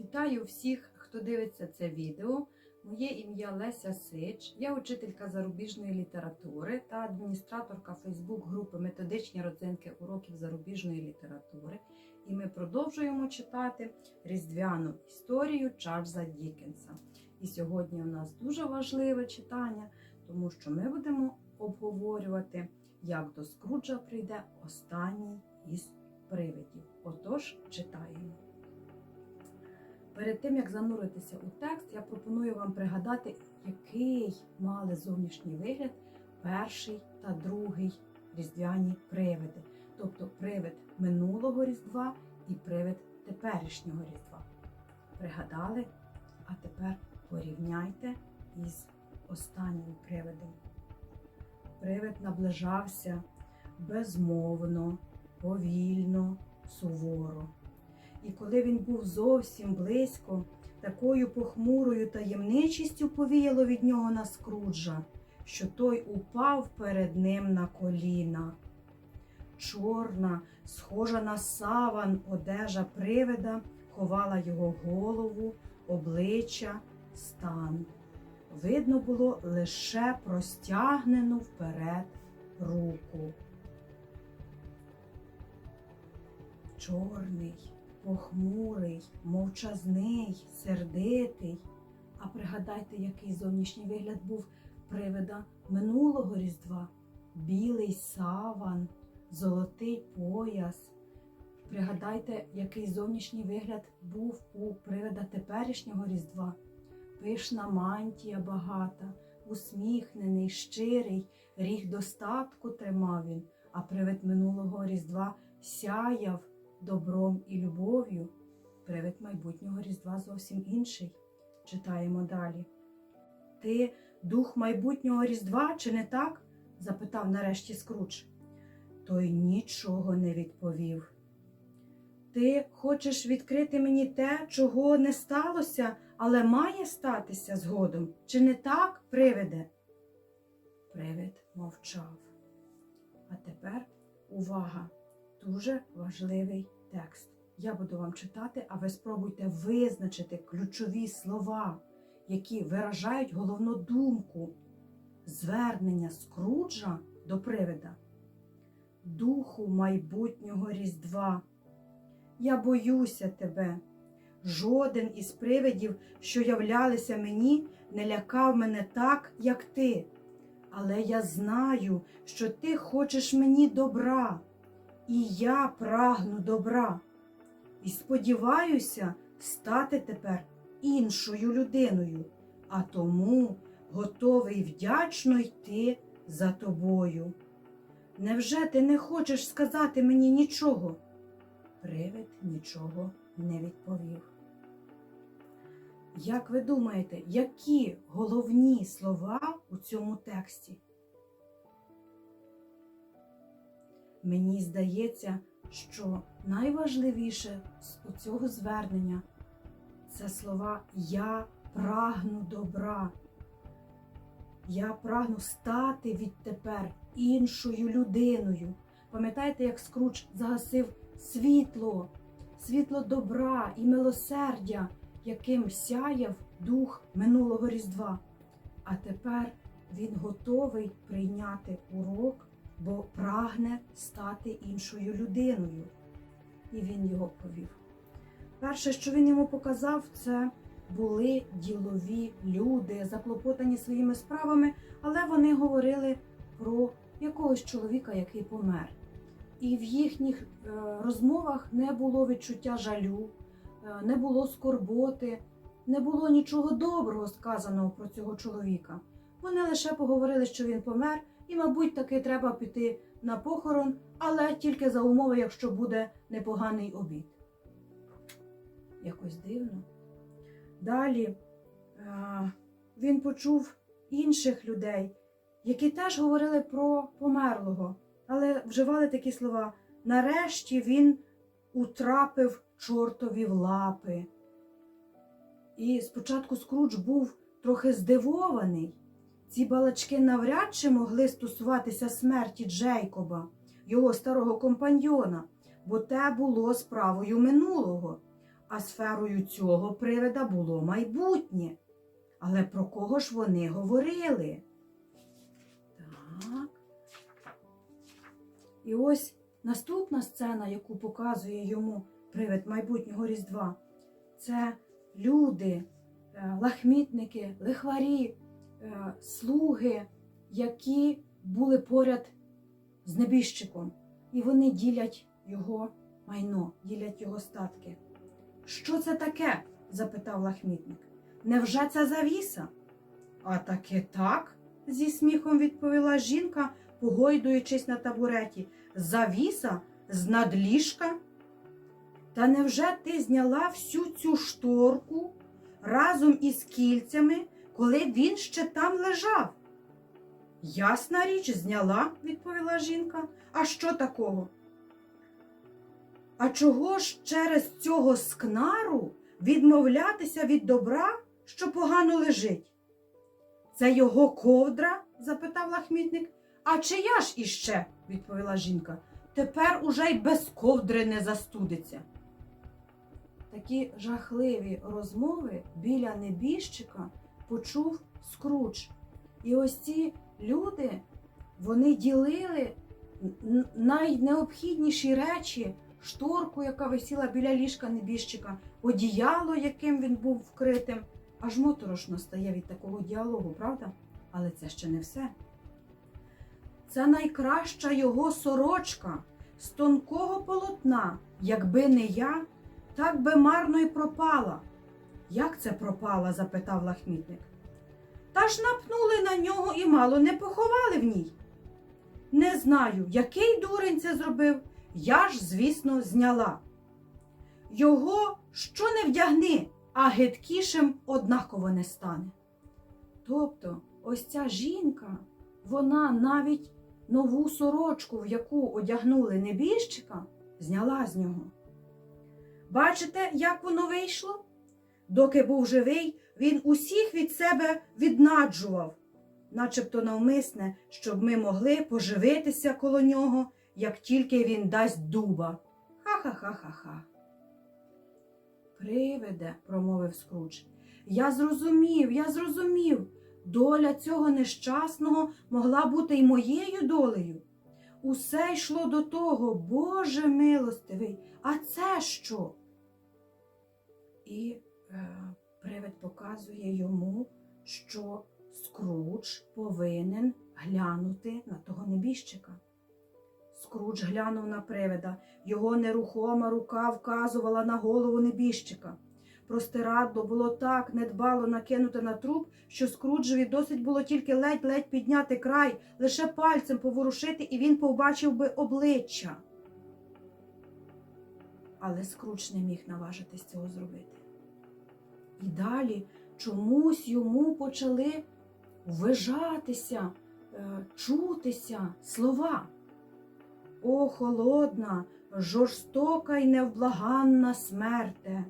Вітаю всіх, хто дивиться це відео. Моє ім'я Леся Сич. Я учителька зарубіжної літератури та адміністраторка Фейсбук-групи Методичні родзинки уроків зарубіжної літератури. І ми продовжуємо читати різдвяну історію Чарльза Дікенса. І сьогодні у нас дуже важливе читання, тому що ми будемо обговорювати, як до Скруджа прийде останній із привидів. Отож, читаємо. Перед тим як зануритися у текст, я пропоную вам пригадати, який мали зовнішній вигляд перший та другий різдвяні привиди, тобто привид минулого різдва і привид теперішнього різдва. Пригадали? А тепер порівняйте із останнім привидом. Привид наближався безмовно, повільно, суворо. І коли він був зовсім близько, такою похмурою таємничістю повіяло від нього на скруджа, що той упав перед ним на коліна. Чорна, схожа на саван одежа привида ховала його голову, обличчя, стан. Видно було лише простягнену вперед руку. Чорний, похмурий, мовчазний, сердитий. А пригадайте, який зовнішній вигляд був привида минулого різдва, білий саван, золотий пояс. Пригадайте, який зовнішній вигляд був у привида теперішнього різдва, пишна мантія багата, усміхнений, щирий, ріг достатку тримав він, а привид минулого різдва сяяв добром і любов'ю. Привид майбутнього різдва зовсім інший. Читаємо далі. Ти дух майбутнього різдва, чи не так? запитав нарешті Скруч. Той нічого не відповів. Ти хочеш відкрити мені те, чого не сталося, але має статися згодом, чи не так, привиде? Привид мовчав. А тепер увага! Дуже важливий текст. Я буду вам читати, а ви спробуйте визначити ключові слова, які виражають головну думку звернення Скруджа до привида. Духу майбутнього Різдва. Я боюся тебе. Жоден із привидів, що являлися мені, не лякав мене так, як ти. Але я знаю, що ти хочеш мені добра і я прагну добра. І сподіваюся стати тепер іншою людиною, а тому готовий вдячно йти за тобою. Невже ти не хочеш сказати мені нічого? Привид нічого не відповів. Як ви думаєте, які головні слова у цьому тексті? Мені здається, що найважливіше з цього звернення це слова Я прагну добра. Я прагну стати відтепер іншою людиною. Пам'ятаєте, як Скруч загасив світло, світло добра і милосердя, яким сяяв дух минулого Різдва. А тепер він готовий прийняти урок бо прагне стати іншою людиною. І він його повів. Перше, що він йому показав, це були ділові люди, заклопотані своїми справами, але вони говорили про якогось чоловіка, який помер. І в їхніх е, розмовах не було відчуття жалю, е, не було скорботи, не було нічого доброго сказаного про цього чоловіка. Вони лише поговорили, що він помер, і, мабуть, таки треба піти на похорон, але тільки за умови, якщо буде непоганий обід. Якось дивно. Далі він почув інших людей, які теж говорили про померлого, але вживали такі слова. Нарешті він утрапив чортові в лапи. І спочатку Скрудж був трохи здивований. Ці балачки навряд чи могли стосуватися смерті Джейкоба, його старого компаньйона, бо те було справою минулого. а сферою цього привида було майбутнє. Але про кого ж вони говорили? Так. І ось наступна сцена, яку показує йому привид майбутнього Різдва, це люди, е, лахмітники, лихварі, слуги, які були поряд з небіжчиком, і вони ділять його майно, ділять його статки. Що це таке? запитав лахмітник. Невже це завіса? А таки так, зі сміхом відповіла жінка, погойдуючись на табуреті. Завіса з надліжка? Та невже ти зняла всю цю шторку разом із кільцями, коли він ще там лежав? Ясна річ, зняла, відповіла жінка. А що такого? А чого ж через цього скнару відмовлятися від добра, що погано лежить? Це його ковдра? запитав лахмітник. А чия ж іще? відповіла жінка. Тепер уже й без ковдри не застудиться. Такі жахливі розмови біля небіжчика почув Скрудж. І ось ці люди, вони ділили найнеобхідніші речі, шторку, яка висіла біля ліжка небіжчика, одіяло, яким він був вкритим. Аж моторошно стає від такого діалогу, правда? Але це ще не все. Це найкраща його сорочка з тонкого полотна. Якби не я, так би марно й пропала. Як це пропала? запитав лахмітник. Та ж напнули на нього і мало не поховали в ній. Не знаю, який дурень це зробив. Я ж, звісно, зняла. Його що не вдягни, а гидкішим однаково не стане. Тобто, ось ця жінка, вона навіть нову сорочку, в яку одягнули небіжчика, зняла з нього. Бачите, як воно вийшло? Доки був живий, він усіх від себе віднаджував, начебто навмисне, щоб ми могли поживитися коло нього, як тільки він дасть дуба. Ха-ха-ха-ха-ха. Привиде, промовив Скрудж. Я зрозумів, я зрозумів. Доля цього нещасного могла бути й моєю долею. Усе йшло до того, Боже милостивий, а це що? І привид показує йому, що Скрудж повинен глянути на того небіжчика. Скрудж глянув на привида. Його нерухома рука вказувала на голову небіжчика. Простирадло було так недбало накинуте на труп, що Скруджеві досить було тільки ледь-ледь підняти край, лише пальцем поворушити, і він побачив би обличчя. Але Скрудж не міг наважитись цього зробити. І далі чомусь йому почали ввижатися, е, чутися слова. О, холодна, жорстока й невблаганна смерте!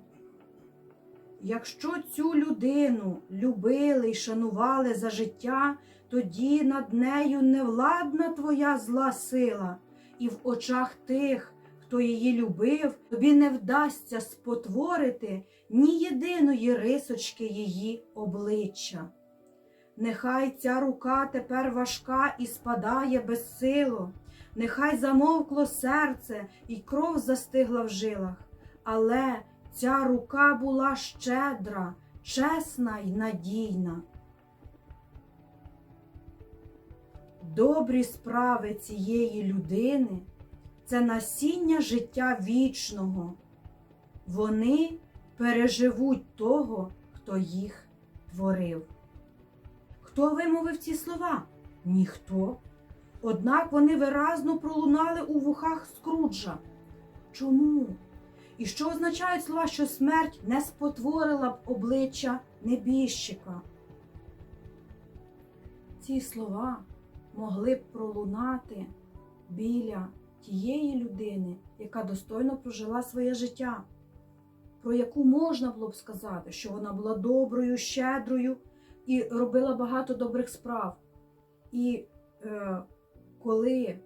Якщо цю людину любили й шанували за життя, тоді над нею невладна твоя зла сила, і в очах тих, хто її любив, тобі не вдасться спотворити ні єдиної рисочки її обличчя. Нехай ця рука тепер важка і спадає безсило, нехай замовкло серце і кров застигла в жилах, але ця рука була щедра, чесна й надійна. Добрі справи цієї людини це насіння життя вічного. Вони переживуть того, хто їх творив. Хто вимовив ці слова? Ніхто. Однак вони виразно пролунали у вухах Скруджа. Чому? І що означають слова, що смерть не спотворила б обличчя небіжчика? Ці слова могли б пролунати біля тієї людини, яка достойно прожила своє життя, про яку можна було б сказати, що вона була доброю, щедрою і робила багато добрих справ. І е, коли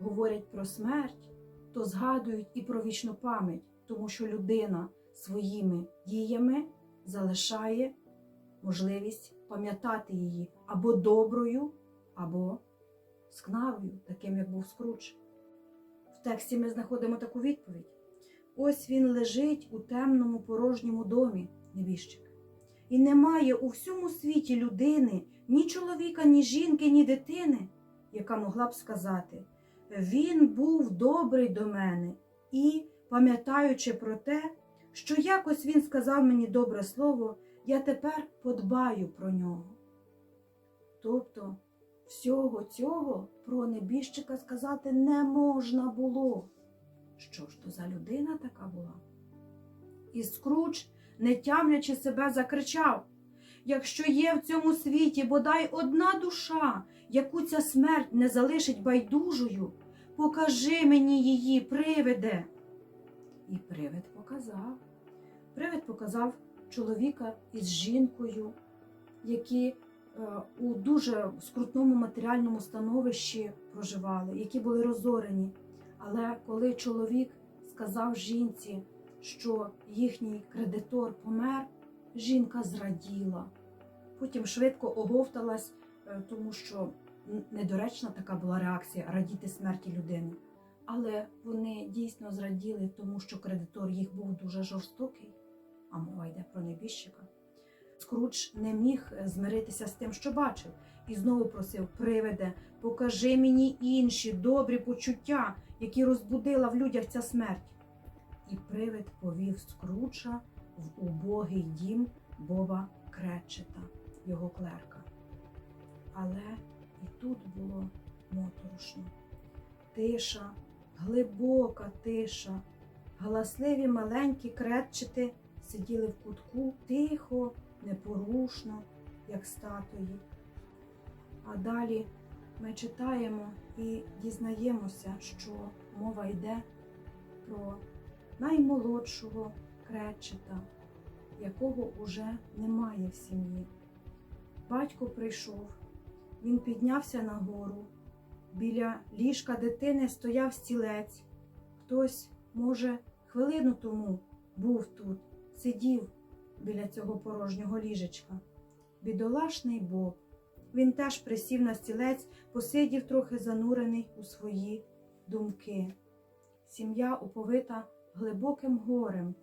говорять про смерть, то згадують і про вічну пам'ять, тому що людина своїми діями залишає можливість пам'ятати її або доброю, або скнавою, таким як був Скруч. В тексті ми знаходимо таку відповідь. Ось він лежить у темному порожньому домі, небіжчик. І немає у всьому світі людини, ні чоловіка, ні жінки, ні дитини, яка могла б сказати: Він був добрий до мене, і, пам'ятаючи про те, що якось він сказав мені добре слово, я тепер подбаю про нього. Тобто, всього цього про небіжчика сказати не можна було. Що ж то за людина така була? І Скруч, не тямлячи себе, закричав: Якщо є в цьому світі бодай одна душа, яку ця смерть не залишить байдужою, покажи мені її, привиде. І привид показав. Привид показав чоловіка із жінкою, які у дуже скрутному матеріальному становищі проживали, які були розорені. Але коли чоловік сказав жінці, що їхній кредитор помер, жінка зраділа. Потім швидко оговталась, е, тому що недоречна така була реакція радіти смерті людини. Але вони дійсно зраділи, тому що кредитор їх був дуже жорстокий, а мова йде про небіжчика. Скруч не міг е, змиритися з тим, що бачив, і знову просив привиде, покажи мені інші добрі почуття, які розбудила в людях ця смерть. І привид повів Скруча в убогий дім Боба Кречета, його клерка. Але і тут було моторошно. Тиша, глибока тиша, галасливі маленькі кретчети сиділи в кутку тихо, непорушно, як статуї. А далі ми читаємо і дізнаємося, що мова йде про наймолодшого кречета, якого уже немає в сім'ї. Батько прийшов, він піднявся нагору. Біля ліжка дитини стояв стілець. Хтось, може, хвилину тому був тут, сидів біля цього порожнього ліжечка. Бідолашний Боб. Він теж присів на стілець, посидів трохи занурений у свої думки. Сім'я уповита глибоким горем,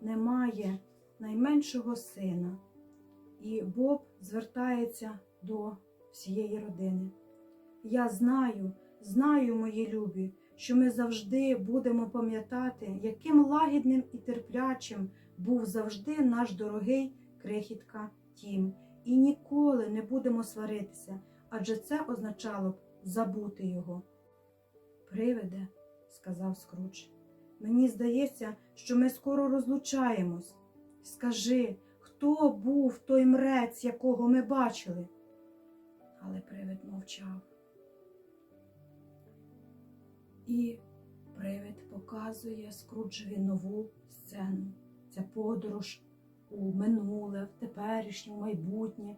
немає найменшого сина. І Боб звертається до всієї родини. Я знаю, знаю, мої любі, що ми завжди будемо пам'ятати, яким лагідним і терплячим був завжди наш дорогий крихітка Тім, і ніколи не будемо сваритися, адже це означало б забути його. Привиде, сказав Скруч, мені здається, що ми скоро розлучаємось. Скажи, хто був той мрець, якого ми бачили? Але привид мовчав. І привид показує Скруджеві нову сцену. Ця подорож у минуле, в теперішнє, в майбутнє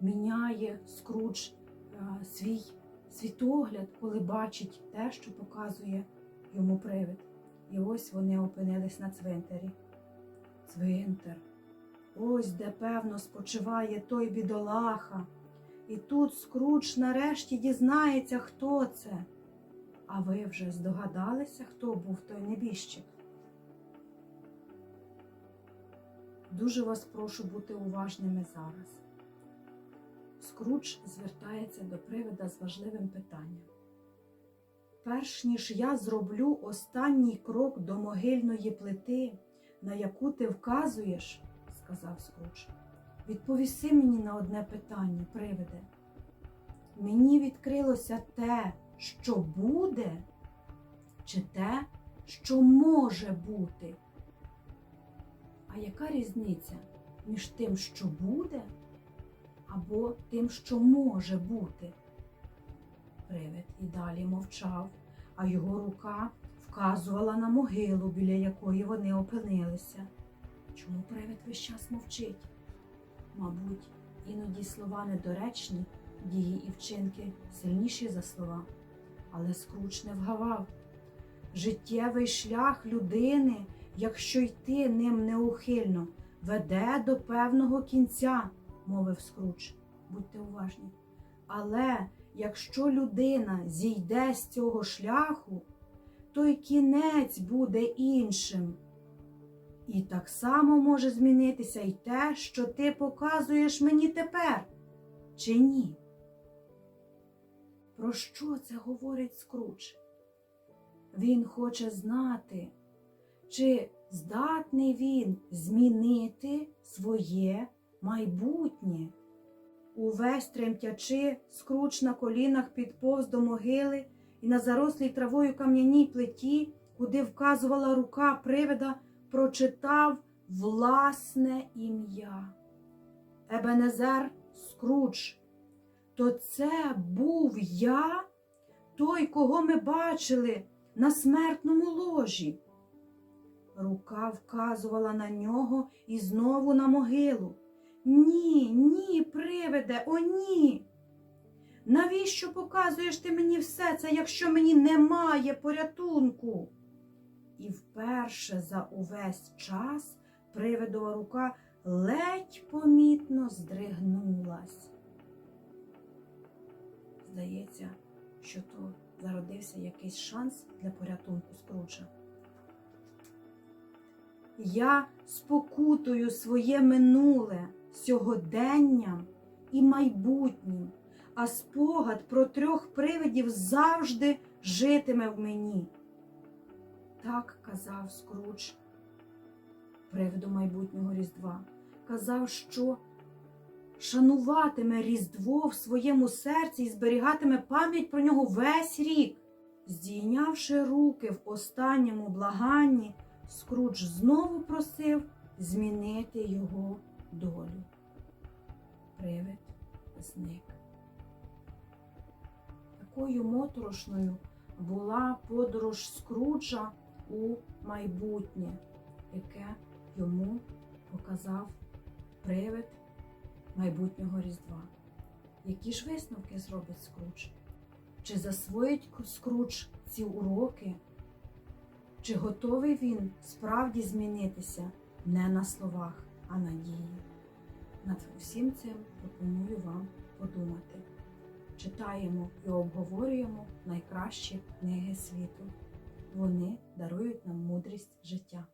міняє Скрудж е, свій світогляд, коли бачить те, що показує йому привид. І ось вони опинились на цвинтарі. Цвинтар. Ось де, певно, спочиває той бідолаха. І тут Скрудж нарешті дізнається, хто це. А ви вже здогадалися, хто був той небіжчик? Дуже вас прошу бути уважними зараз. Скрудж звертається до привида з важливим питанням. Перш ніж я зроблю останній крок до могильної плити, на яку ти вказуєш, сказав Скрудж, відповіси мені на одне питання, привиде. Мені відкрилося те, що буде, чи те, що може бути. А яка різниця між тим, що буде, або тим, що може бути? Привид і далі мовчав, а його рука вказувала на могилу, біля якої вони опинилися. Чому привид весь час мовчить? Мабуть, іноді слова недоречні, дії і вчинки сильніші за слова. Але Скруч не вгавав. Життєвий шлях людини якщо йти ним неухильно, веде до певного кінця, мовив Скрудж. Будьте уважні. Але якщо людина зійде з цього шляху, то й кінець буде іншим. І так само може змінитися й те, що ти показуєш мені тепер, чи ні? Про що це говорить Скрудж? Він хоче знати, чи здатний він змінити своє майбутнє. Увесь тремтячи, скруч на колінах підповз до могили і на зарослій травою кам'яній плиті, куди вказувала рука привида, прочитав власне ім'я. Ебенезер Скруч. То це був я, той, кого ми бачили на смертному ложі. Рука вказувала на нього і знову на могилу. Ні, ні, привиде, о, ні. Навіщо показуєш ти мені все це, якщо мені немає порятунку? І вперше за увесь час привидова рука ледь помітно здригнулась. Здається, що то зародився якийсь шанс для порятунку Скруджа. Я спокутую своє минуле сьогоденням і майбутнім, а спогад про трьох привидів завжди житиме в мені. Так казав Скрудж привиду майбутнього Різдва. Казав, що шануватиме Різдво в своєму серці і зберігатиме пам'ять про нього весь рік. Здійнявши руки в останньому благанні, Скрудж знову просив змінити його долю. Привид зник. Такою моторошною була подорож Скруджа у майбутнє, яке йому показав привид майбутнього Різдва. Які ж висновки зробить Скрудж? Чи засвоїть Скрудж ці уроки? Чи готовий він справді змінитися не на словах, а на дії? Над усім цим пропоную вам подумати. Читаємо і обговорюємо найкращі книги світу. Вони дарують нам мудрість життя.